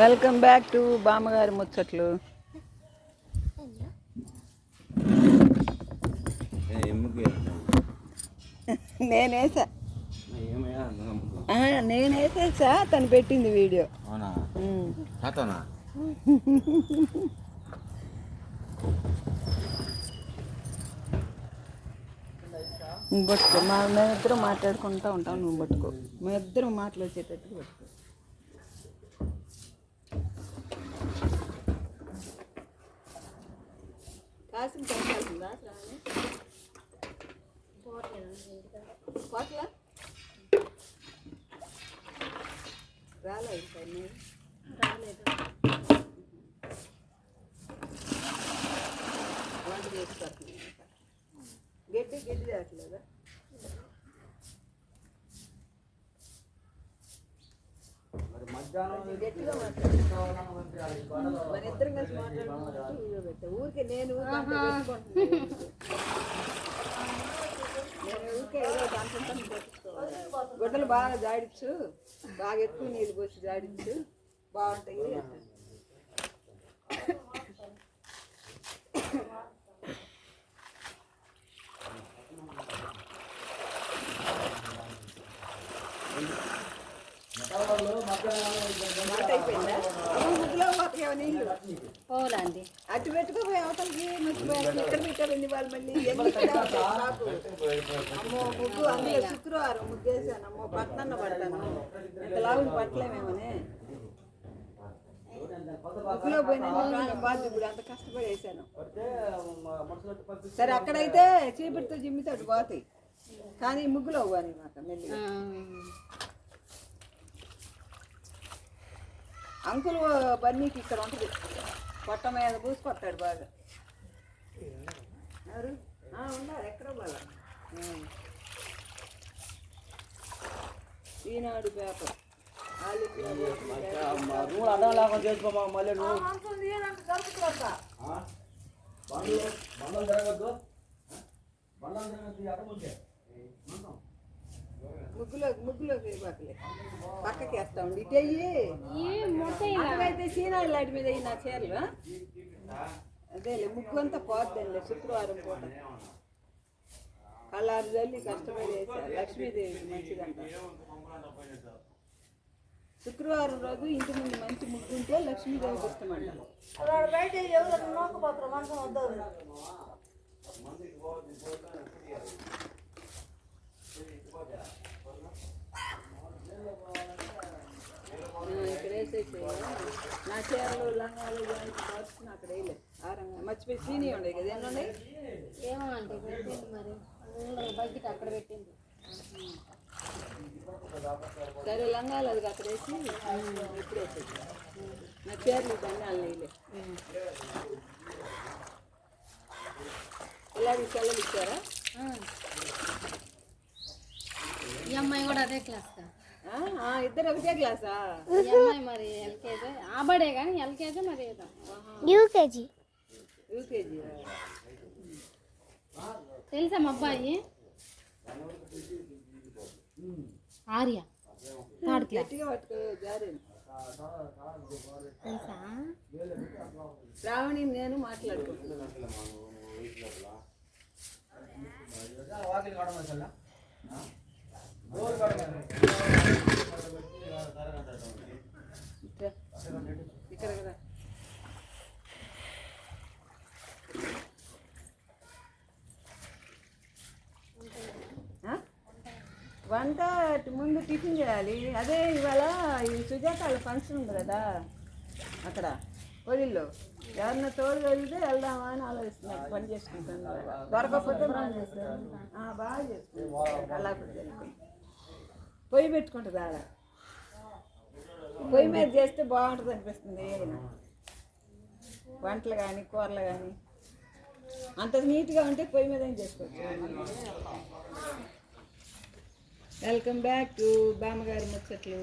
Welcome back to బామ్మగారి ముచ్చట్లు. నేనేసా నేనేసేసా తను పెట్టింది వీడియో. నువ్వు పట్టుకో. మా మేమిద్దరం మాట్లాడుకుంటా ఉంటాం నువ్వు పట్టుకో. మేమిద్దరం మాటలు వచ్చేటట్టు పట్టుకో కాసిన కావాల్సిందా పోట్ల రాలే ఇంకా నేను వంట చేసుకొస్తున్నాను ఇంకా. గడ్డి గడ్డి రావట్లేదా మరి ఇద్దరం కలిసి మాట్లాడుకుంటూ ఊరికే నేను ఊరికే గుడ్డలు బాగా జాడిచ్చు. బాగా ఎక్కువ నీళ్ళు పోసి జాడించు బాగుంటాయి అంటాను. వంట అయిపోయిందా అమ్మ ముగ్గులో పోతాయేమో నీళ్ళు పోలాండి అటు పెట్టుకోపోయి అవతలకి మర్చిపోయాను ఇక్కడ పెట్టారండి వాళ్ళు మళ్ళీ. అమ్మో ముగ్గు అందులో శుక్రవారం ముగ్గేసాను అమ్మో పట్టనన్న పడతాను. ఇంత లావుని పట్టలేమేమని? ముగ్గులో పోయినా బాధ ఇప్పుడు అంత కష్టపడి వేసాను సరే అక్కడైతే చీపురుతో జిమ్మితే పోతాయి. కానీ ముగ్గులో పోని మాట మెల్లిగా. అంకుల్ బన్నీకి ఇక్కడ ఉంటుంది. పొట్ట మీద పూసుకొస్తాడు బాగా. ఎవరు? ఆ, ఉన్నారు ఎక్కడ వాళ్ళ? ఈనాడు పేపర్. అడ్డం లేకుండా చేసుకోమా? మళ్ళీ నువ్వు. బండ్లు బండలు బండలు అడ్డముంటే ముగ్గులో ముగ్గులో వేయబాకలే. పక్కకి వేస్తా ఉండి. ఇటు అయ్యి లాంటి మీద అయ్యి నా చీరలు ఆ? అదేలే ముగ్గు అంతా పోద్దంలే శుక్రవారం పూట. కళ్ళారు జల్లి కష్టపడి లక్ష్మీదేవి మంచిదంట. శుక్రవారం రోజు ఇంటి ముందు మంచి ముగ్గు ఉంటే లక్ష్మీదేవికి ఇష్టమంట. వేసేసేయ్. నా చీరలు లంగాలు కాల్చుకుని అక్కడ వేయలే. ఆ రంగా. మర్చిపోయి సీని ఉండేవి కదా ఎన్ని ఉన్నాయి? ఏమో అంటే పెట్టింది మరి. బకెట్ అక్కడ పెట్టింది. సరే లంగాలు అది అక్కడ వేసి ఇప్పుడు వేసేసి నా చీరలు దండాలు వేయలే ఇలాంటి సెలవులు ఇచ్చారా అదే క్లాస్ కా? ఆ, ఆ, ఇద్దరు ఒకటే క్లాసా? మరి ఎల్కేజీ. ఆబడే కానీ ఎల్కేజీ మరి యూకేజీ. యూకేజీ. తెలుసా మా అబ్బాయి? ఆర్య. Third class. తెలుసా? శ్రావణి నేను మాట్లాడుకుంటున్నాను వంట ముందు టిఫిన్ చేయాలి. అదే ఇవాళ ఈ సుజాత వాళ్ళ ఫంక్షన్ ఉంది కదా అక్కడ పొలిల్లో ఎవరన్నా తోడు వెళ్తే వెళ్దామా అని ఆలోచిస్తున్నాను పని చేసుకుంటాను దొరకకపోతే బాగా చేస్తాను బాగా చేసుకుంటాను అలా కూడా పొయ్యి పెట్టుకుంటుంది ఆడ. పొయ్యి మీద చేస్తే బాగుంటుంది అనిపిస్తుంది ఏదైనా. వంటలు కానీ కూరలు కానీ అంత నీట్గా ఉంటే పొయ్యి మీద ఏం చేసుకోవచ్చు? వెల్కమ్ బ్యాక్ టు బామ్మగారి ముచ్చట్లు.